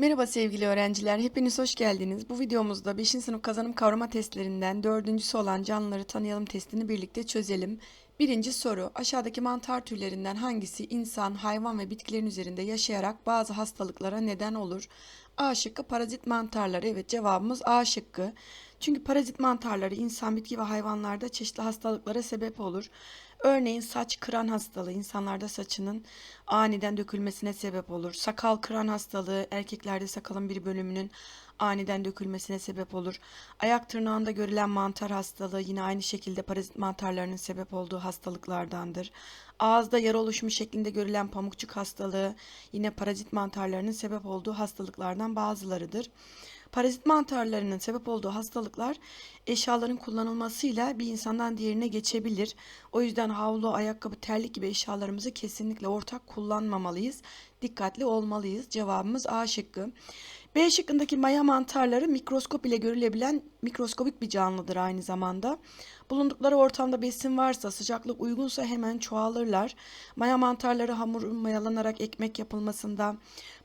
Merhaba sevgili öğrenciler, hepiniz hoş geldiniz. Bu videomuzda 5. sınıf kazanım kavrama testlerinden dördüncüsü olan canlıları tanıyalım testini birlikte çözelim. Birinci soru, aşağıdaki mantar türlerinden hangisi insan, hayvan ve bitkilerin üzerinde yaşayarak bazı hastalıklara neden olur? A şıkkı parazit mantarları. Evet cevabımız A şıkkı. Çünkü parazit mantarları insan, bitki ve hayvanlarda çeşitli hastalıklara sebep olur. Örneğin saç kıran hastalığı insanlarda saçının aniden dökülmesine sebep olur. Sakal kıran hastalığı erkeklerde sakalın bir bölümünün aniden dökülmesine sebep olur. Ayak tırnağında görülen mantar hastalığı yine aynı şekilde parazit mantarlarının sebep olduğu hastalıklardandır. Ağızda yara oluşumu şeklinde görülen pamukçuk hastalığı yine parazit mantarlarının sebep olduğu hastalıklardan bazılarıdır. Parazit mantarlarının sebep olduğu hastalıklar eşyaların kullanılmasıyla bir insandan diğerine geçebilir. O yüzden havlu, ayakkabı, terlik gibi eşyalarımızı kesinlikle ortak kullanmamalıyız. Dikkatli olmalıyız. Cevabımız A şıkkı. B şıkkındaki maya mantarları mikroskop ile görülebilen mikroskobik bir canlıdır aynı zamanda. Bulundukları ortamda besin varsa, sıcaklık uygunsa hemen çoğalırlar. Maya mantarları hamur mayalanarak ekmek yapılmasında,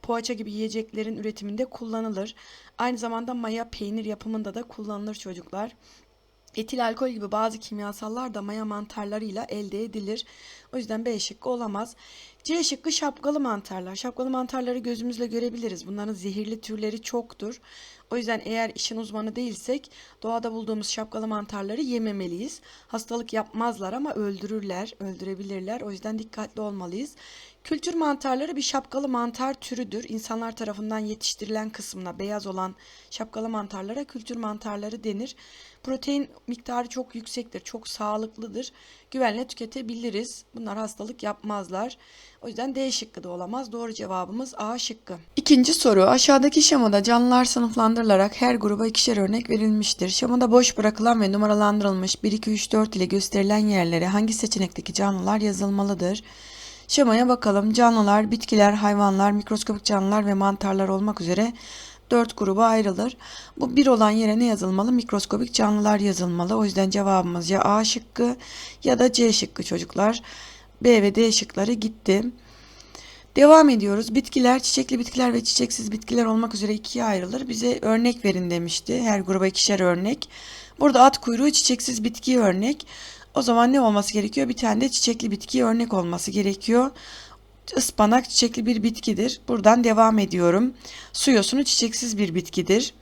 poğaça gibi yiyeceklerin üretiminde kullanılır. Aynı zamanda maya peynir yapımında da kullanılır çocuklar. Etil alkol gibi bazı kimyasallar da maya mantarlarıyla elde edilir. O yüzden B şıkkı olamaz. C şıkkı şapkalı mantarlar. Şapkalı mantarları gözümüzle görebiliriz. Bunların zehirli türleri çoktur. O yüzden eğer işin uzmanı değilsek doğada bulduğumuz şapkalı mantarları yememeliyiz. Hastalık yapmazlar ama öldürürler, öldürebilirler. O yüzden dikkatli olmalıyız. Kültür mantarları bir şapkalı mantar türüdür. İnsanlar tarafından yetiştirilen kısmına beyaz olan şapkalı mantarlara kültür mantarları denir. Protein miktarı çok yüksektir, çok sağlıklıdır. Güvenle tüketebiliriz. Bunlar hastalık yapmazlar. O yüzden D şıkkı da olamaz. Doğru cevabımız A şıkkı. İkinci soru. Aşağıdaki şemada canlılar sınıflandırılarak her gruba ikişer örnek verilmiştir. Şemada boş bırakılan ve numaralandırılmış 1, 2, 3, 4 ile gösterilen yerlere hangi seçenekteki canlılar yazılmalıdır? Şemaya bakalım. Canlılar, bitkiler, hayvanlar, mikroskopik canlılar ve mantarlar olmak üzere dört gruba ayrılır. Bu bir olan yere ne yazılmalı? Mikroskopik canlılar yazılmalı. O yüzden cevabımız ya A şıkkı ya da C şıkkı çocuklar. B ve D şıkları gitti. Devam ediyoruz. Bitkiler, çiçekli bitkiler ve çiçeksiz bitkiler olmak üzere ikiye ayrılır. Bize örnek verin demişti. Her gruba ikişer örnek. Burada at kuyruğu çiçeksiz bitki örnek. O zaman ne olması gerekiyor? Bir tane de çiçekli bitki örnek olması gerekiyor. Ispanak çiçekli bir bitkidir. Buradan devam ediyorum. Su yosunu çiçeksiz bir bitkidir.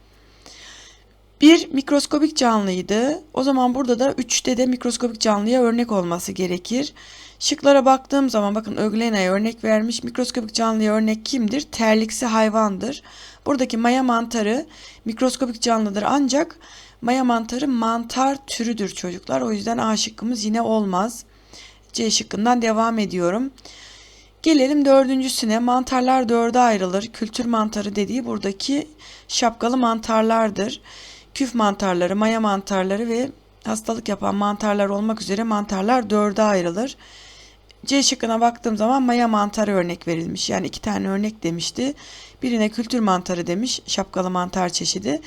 Bir mikroskobik canlıydı. O zaman burada da 3'te de mikroskobik canlıya örnek olması gerekir. Şıklara baktığım zaman bakın Öglena'ya örnek vermiş. Mikroskobik canlıya örnek kimdir? Terliksi hayvandır. Buradaki maya mantarı mikroskobik canlıdır ancak maya mantarı mantar türüdür çocuklar. O yüzden A şıkkımız yine olmaz. C şıkkından devam ediyorum. Gelelim dördüncüsüne. Mantarlar dörde ayrılır. Kültür mantarı dediği buradaki şapkalı mantarlardır. Küf mantarları, maya mantarları ve hastalık yapan mantarlar olmak üzere mantarlar dörde ayrılır. C şıkkına baktığım zaman maya mantarı örnek verilmiş. Yani iki tane örnek demişti. Birine kültür mantarı demiş, şapkalı mantar çeşidi.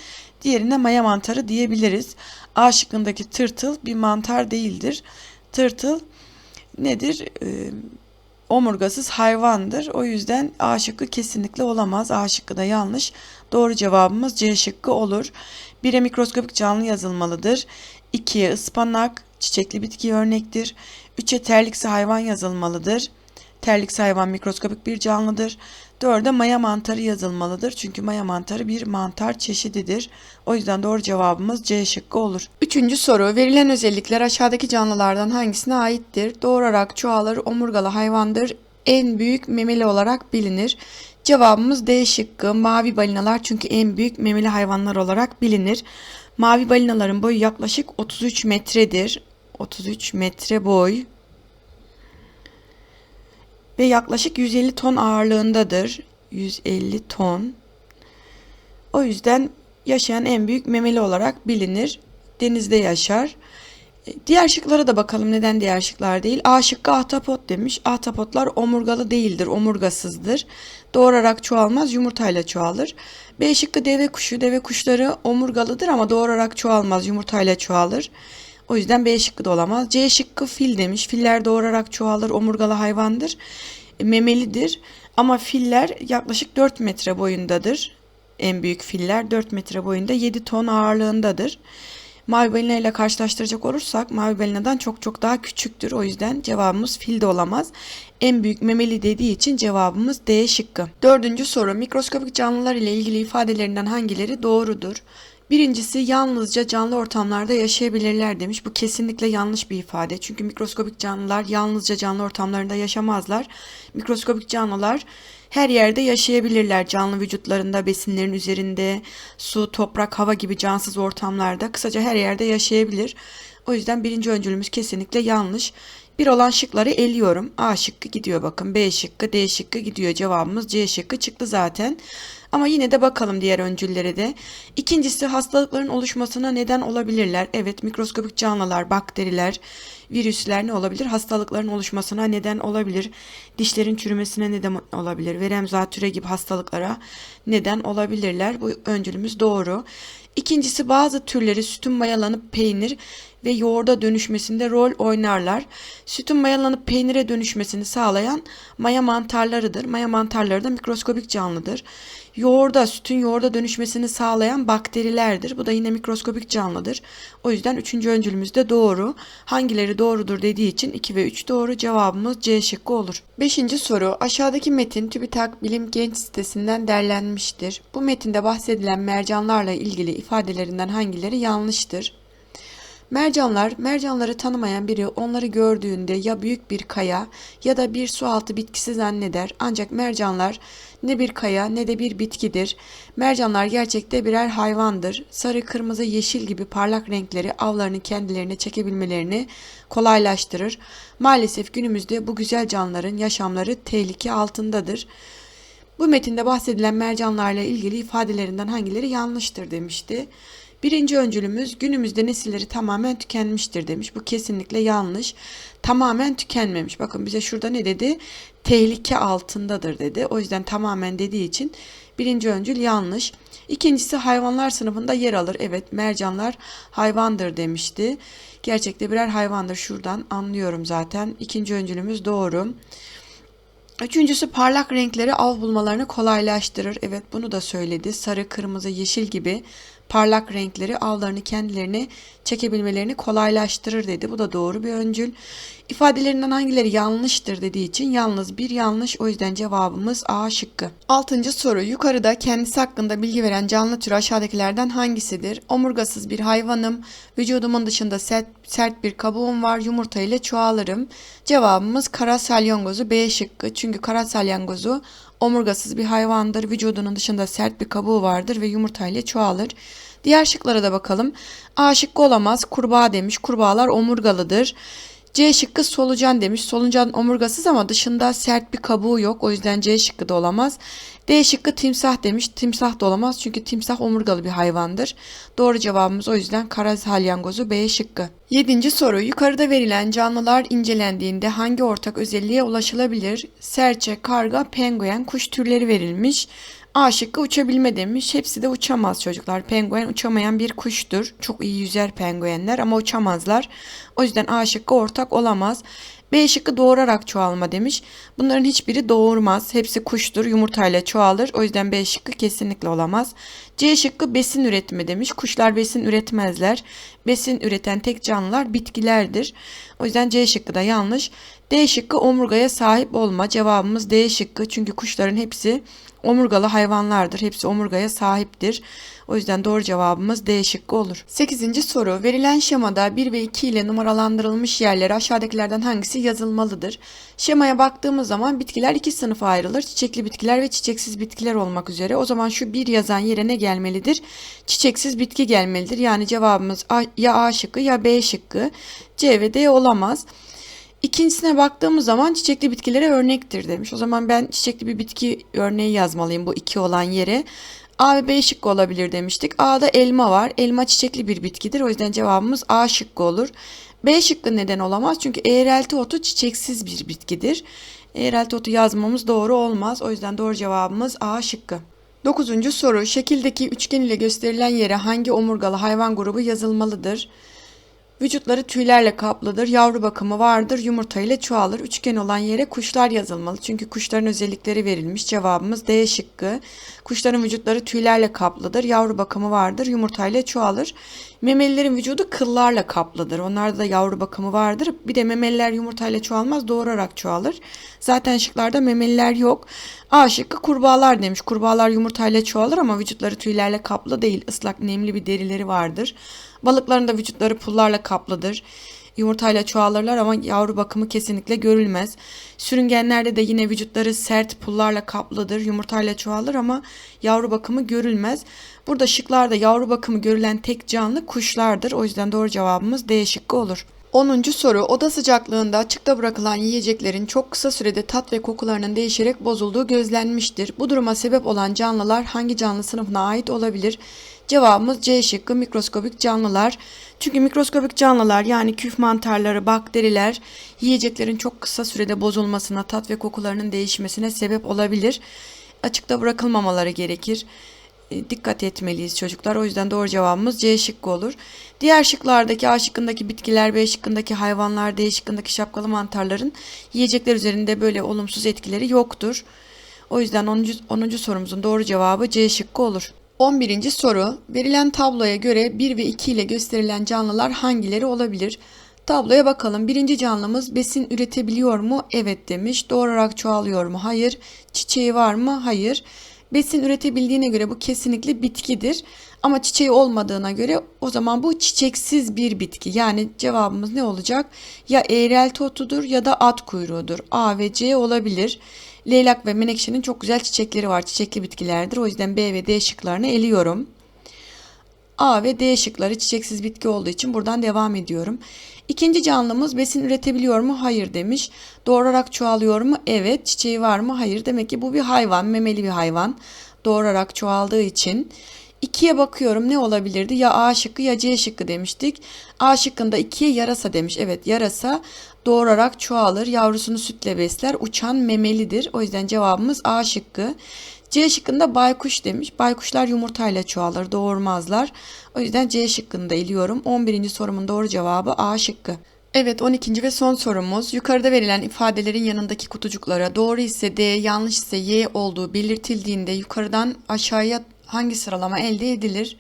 Diğerine maya mantarı diyebiliriz. A şıkkındaki tırtıl bir mantar değildir. Tırtıl nedir? Ee, omurgasız hayvandır. O yüzden A şıkkı kesinlikle olamaz. A şıkkı da yanlış. Doğru cevabımız C şıkkı olur. 1'e mikroskopik canlı yazılmalıdır. 2'ye ıspanak, çiçekli bitki örnektir. 3'e terliksi hayvan yazılmalıdır. Terliksi hayvan mikroskopik bir canlıdır. 4'e maya mantarı yazılmalıdır. Çünkü maya mantarı bir mantar çeşididir. O yüzden doğru cevabımız C şıkkı olur. Üçüncü soru. Verilen özellikler aşağıdaki canlılardan hangisine aittir? Doğurarak çoğalır, omurgalı hayvandır. En büyük memeli olarak bilinir. Cevabımız D şıkkı. Mavi balinalar çünkü en büyük memeli hayvanlar olarak bilinir. Mavi balinaların boyu yaklaşık 33 metredir. 33 metre boy ve yaklaşık 150 ton ağırlığındadır. 150 ton. O yüzden yaşayan en büyük memeli olarak bilinir. Denizde yaşar. E, Diğer şıklara da bakalım neden diğer şıklar değil. A şıkkı ahtapot demiş. Ahtapotlar omurgalı değildir, omurgasızdır. Doğurarak çoğalmaz, yumurtayla çoğalır. B şıkkı deve kuşu. Deve kuşları omurgalıdır ama doğurarak çoğalmaz, yumurtayla çoğalır. O yüzden B şıkkı da olamaz. C şıkkı fil demiş. Filler doğurarak çoğalır, omurgalı hayvandır. E, memelidir. Ama filler yaklaşık 4 metre boyundadır. En büyük filler 4 metre boyunda 7 ton ağırlığındadır. Mavi balina ile karşılaştıracak olursak mavi balinadan çok çok daha küçüktür. O yüzden cevabımız fil de olamaz. En büyük memeli dediği için cevabımız D şıkkı. Dördüncü soru mikroskopik canlılar ile ilgili ifadelerinden hangileri doğrudur? Birincisi yalnızca canlı ortamlarda yaşayabilirler demiş. Bu kesinlikle yanlış bir ifade. Çünkü mikroskopik canlılar yalnızca canlı ortamlarında yaşamazlar. Mikroskopik canlılar her yerde yaşayabilirler. Canlı vücutlarında, besinlerin üzerinde, su, toprak, hava gibi cansız ortamlarda kısaca her yerde yaşayabilir. O yüzden birinci öncülümüz kesinlikle yanlış. Bir olan şıkları eliyorum. A şıkkı gidiyor bakın. B şıkkı, D şıkkı gidiyor. Cevabımız C şıkkı çıktı zaten. Ama yine de bakalım diğer öncüllere de. İkincisi hastalıkların oluşmasına neden olabilirler. Evet mikroskopik canlılar, bakteriler, virüsler ne olabilir? Hastalıkların oluşmasına neden olabilir. Dişlerin çürümesine neden olabilir. Verem zatüre gibi hastalıklara neden olabilirler. Bu öncülümüz doğru. İkincisi bazı türleri sütün mayalanıp peynir ve yoğurda dönüşmesinde rol oynarlar. Sütün mayalanıp peynire dönüşmesini sağlayan maya mantarlarıdır. Maya mantarları da mikroskopik canlıdır. Yoğurda, sütün yoğurda dönüşmesini sağlayan bakterilerdir. Bu da yine mikroskopik canlıdır. O yüzden üçüncü öncülümüz de doğru. Hangileri doğrudur dediği için 2 ve 3 doğru. Cevabımız C şıkkı olur. Beşinci soru. Aşağıdaki metin TÜBİTAK Bilim Genç sitesinden derlenmiştir. Bu metinde bahsedilen mercanlarla ilgili ifadelerinden hangileri yanlıştır? Mercanlar, mercanları tanımayan biri onları gördüğünde ya büyük bir kaya ya da bir su altı bitkisi zanneder. Ancak mercanlar ne bir kaya ne de bir bitkidir. Mercanlar gerçekte birer hayvandır. Sarı, kırmızı, yeşil gibi parlak renkleri avlarını kendilerine çekebilmelerini kolaylaştırır. Maalesef günümüzde bu güzel canlıların yaşamları tehlike altındadır. Bu metinde bahsedilen mercanlarla ilgili ifadelerinden hangileri yanlıştır demişti. Birinci öncülümüz günümüzde nesilleri tamamen tükenmiştir demiş. Bu kesinlikle yanlış. Tamamen tükenmemiş. Bakın bize şurada ne dedi? Tehlike altındadır dedi. O yüzden tamamen dediği için birinci öncül yanlış. İkincisi hayvanlar sınıfında yer alır. Evet mercanlar hayvandır demişti. Gerçekte birer hayvandır. Şuradan anlıyorum zaten. İkinci öncülümüz doğru. Üçüncüsü parlak renkleri av bulmalarını kolaylaştırır. Evet bunu da söyledi. Sarı, kırmızı, yeşil gibi parlak renkleri avlarını kendilerine çekebilmelerini kolaylaştırır dedi. Bu da doğru bir öncül. İfadelerinden hangileri yanlıştır dediği için yalnız bir yanlış o yüzden cevabımız A şıkkı. Altıncı soru yukarıda kendisi hakkında bilgi veren canlı türü aşağıdakilerden hangisidir? Omurgasız bir hayvanım, vücudumun dışında sert, sert bir kabuğum var, yumurta ile çoğalırım. Cevabımız kara salyangozu B şıkkı. Çünkü kara salyangozu omurgasız bir hayvandır, vücudunun dışında sert bir kabuğu vardır ve yumurta ile çoğalır. Diğer şıklara da bakalım. A şıkkı olamaz. Kurbağa demiş. Kurbağalar omurgalıdır. C şıkkı solucan demiş. Solucan omurgasız ama dışında sert bir kabuğu yok. O yüzden C şıkkı da olamaz. D şıkkı timsah demiş. Timsah da olamaz çünkü timsah omurgalı bir hayvandır. Doğru cevabımız o yüzden kara salyangozu B şıkkı. Yedinci soru. Yukarıda verilen canlılar incelendiğinde hangi ortak özelliğe ulaşılabilir? Serçe, karga, penguen, kuş türleri verilmiş. A şıkkı uçabilme demiş. Hepsi de uçamaz çocuklar. Penguen uçamayan bir kuştur. Çok iyi yüzer penguenler ama uçamazlar. O yüzden A şıkkı ortak olamaz. B şıkkı doğurarak çoğalma demiş. Bunların hiçbiri doğurmaz. Hepsi kuştur. Yumurtayla çoğalır. O yüzden B şıkkı kesinlikle olamaz. C şıkkı besin üretme demiş. Kuşlar besin üretmezler. Besin üreten tek canlılar bitkilerdir. O yüzden C şıkkı da yanlış. D şıkkı omurgaya sahip olma. Cevabımız D şıkkı. Çünkü kuşların hepsi omurgalı hayvanlardır. Hepsi omurgaya sahiptir. O yüzden doğru cevabımız D şıkkı olur. 8. soru. Verilen şemada 1 ve 2 ile numaralandırılmış yerlere aşağıdakilerden hangisi yazılmalıdır? Şemaya baktığımız zaman bitkiler iki sınıfa ayrılır. Çiçekli bitkiler ve çiçeksiz bitkiler olmak üzere. O zaman şu bir yazan yere ne gelmelidir? Çiçeksiz bitki gelmelidir. Yani cevabımız ya A şıkkı ya B şıkkı. C ve D olamaz. İkincisine baktığımız zaman çiçekli bitkilere örnektir demiş. O zaman ben çiçekli bir bitki örneği yazmalıyım bu iki olan yere. A ve B şıkkı olabilir demiştik. A'da elma var. Elma çiçekli bir bitkidir. O yüzden cevabımız A şıkkı olur. B şıkkı neden olamaz? Çünkü eğrelti otu çiçeksiz bir bitkidir. Eğrelti otu yazmamız doğru olmaz. O yüzden doğru cevabımız A şıkkı. Dokuzuncu soru. Şekildeki üçgen ile gösterilen yere hangi omurgalı hayvan grubu yazılmalıdır? Vücutları tüylerle kaplıdır, yavru bakımı vardır, yumurta ile çoğalır. Üçgen olan yere kuşlar yazılmalı. Çünkü kuşların özellikleri verilmiş. Cevabımız D şıkkı. Kuşların vücutları tüylerle kaplıdır, yavru bakımı vardır, yumurta ile çoğalır. Memelilerin vücudu kıllarla kaplıdır. Onlarda da yavru bakımı vardır. Bir de memeliler yumurtayla çoğalmaz, doğurarak çoğalır. Zaten şıklarda memeliler yok. A şıkkı kurbağalar demiş. Kurbağalar yumurtayla çoğalır ama vücutları tüylerle kaplı değil. Islak nemli bir derileri vardır. Balıkların da vücutları pullarla kaplıdır. Yumurtayla çoğalırlar ama yavru bakımı kesinlikle görülmez. Sürüngenlerde de yine vücutları sert pullarla kaplıdır. Yumurtayla çoğalır ama yavru bakımı görülmez. Burada şıklarda yavru bakımı görülen tek canlı kuşlardır. O yüzden doğru cevabımız D şıkkı olur. 10. soru oda sıcaklığında açıkta bırakılan yiyeceklerin çok kısa sürede tat ve kokularının değişerek bozulduğu gözlenmiştir. Bu duruma sebep olan canlılar hangi canlı sınıfına ait olabilir? Cevabımız C şıkkı mikroskobik canlılar. Çünkü mikroskobik canlılar yani küf mantarları, bakteriler yiyeceklerin çok kısa sürede bozulmasına, tat ve kokularının değişmesine sebep olabilir. Açıkta bırakılmamaları gerekir. E, dikkat etmeliyiz çocuklar. O yüzden doğru cevabımız C şıkkı olur. Diğer şıklardaki A şıkkındaki bitkiler, B şıkkındaki hayvanlar, D şıkkındaki şapkalı mantarların yiyecekler üzerinde böyle olumsuz etkileri yoktur. O yüzden 10. 10. sorumuzun doğru cevabı C şıkkı olur. 11. soru. Verilen tabloya göre 1 ve 2 ile gösterilen canlılar hangileri olabilir? Tabloya bakalım. Birinci canlımız besin üretebiliyor mu? Evet demiş. Doğurarak çoğalıyor mu? Hayır. Çiçeği var mı? Hayır. Besin üretebildiğine göre bu kesinlikle bitkidir. Ama çiçeği olmadığına göre o zaman bu çiçeksiz bir bitki. Yani cevabımız ne olacak? Ya eğrelti otudur ya da at kuyruğudur. A ve C olabilir. Leylak ve menekşenin çok güzel çiçekleri var. Çiçekli bitkilerdir. O yüzden B ve D şıklarını eliyorum. A ve D şıkları çiçeksiz bitki olduğu için buradan devam ediyorum. İkinci canlımız besin üretebiliyor mu? Hayır demiş. Doğurarak çoğalıyor mu? Evet. Çiçeği var mı? Hayır. Demek ki bu bir hayvan, memeli bir hayvan. Doğurarak çoğaldığı için. İkiye bakıyorum ne olabilirdi? Ya A şıkkı ya C şıkkı demiştik. A şıkkında ikiye yarasa demiş. Evet yarasa doğurarak çoğalır. Yavrusunu sütle besler. Uçan memelidir. O yüzden cevabımız A şıkkı. C şıkkında baykuş demiş. Baykuşlar yumurtayla çoğalır, doğurmazlar. O yüzden C şıkkını da eliyorum. 11. sorumun doğru cevabı A şıkkı. Evet 12. ve son sorumuz. Yukarıda verilen ifadelerin yanındaki kutucuklara doğru ise D, yanlış ise Y olduğu belirtildiğinde yukarıdan aşağıya hangi sıralama elde edilir?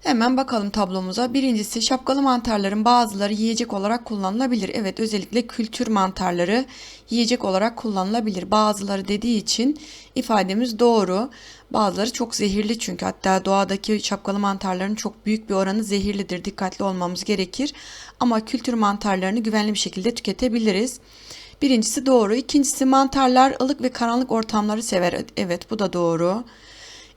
Hemen bakalım tablomuza. Birincisi şapkalı mantarların bazıları yiyecek olarak kullanılabilir. Evet özellikle kültür mantarları yiyecek olarak kullanılabilir. Bazıları dediği için ifademiz doğru. Bazıları çok zehirli çünkü hatta doğadaki şapkalı mantarların çok büyük bir oranı zehirlidir. Dikkatli olmamız gerekir. Ama kültür mantarlarını güvenli bir şekilde tüketebiliriz. Birincisi doğru. İkincisi mantarlar ılık ve karanlık ortamları sever. Evet bu da doğru.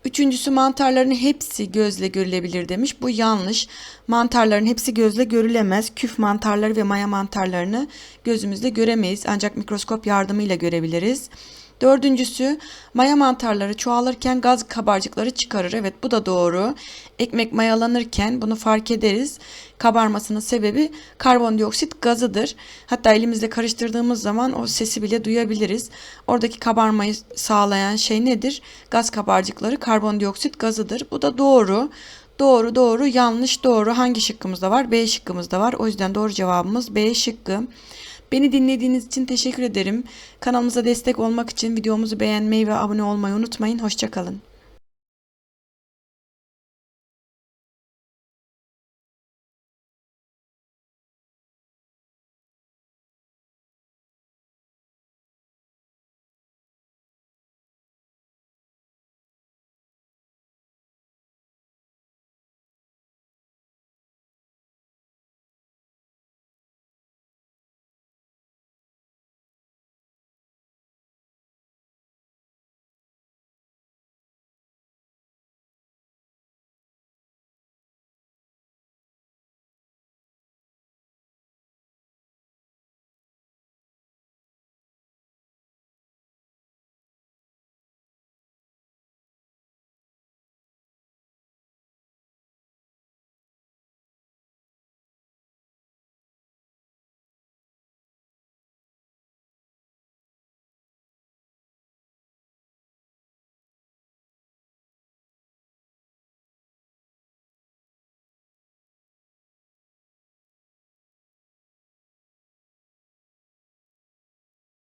Üçüncüsü mantarların hepsi gözle görülebilir demiş. Bu yanlış. Mantarların hepsi gözle görülemez. Küf mantarları ve maya mantarlarını gözümüzle göremeyiz. Ancak mikroskop yardımıyla görebiliriz. Dördüncüsü maya mantarları çoğalırken gaz kabarcıkları çıkarır. Evet bu da doğru. Ekmek mayalanırken bunu fark ederiz. Kabarmasının sebebi karbondioksit gazıdır. Hatta elimizle karıştırdığımız zaman o sesi bile duyabiliriz. Oradaki kabarmayı sağlayan şey nedir? Gaz kabarcıkları karbondioksit gazıdır. Bu da doğru. Doğru doğru yanlış doğru hangi şıkkımızda var? B şıkkımızda var. O yüzden doğru cevabımız B şıkkı. Beni dinlediğiniz için teşekkür ederim. Kanalımıza destek olmak için videomuzu beğenmeyi ve abone olmayı unutmayın. Hoşçakalın.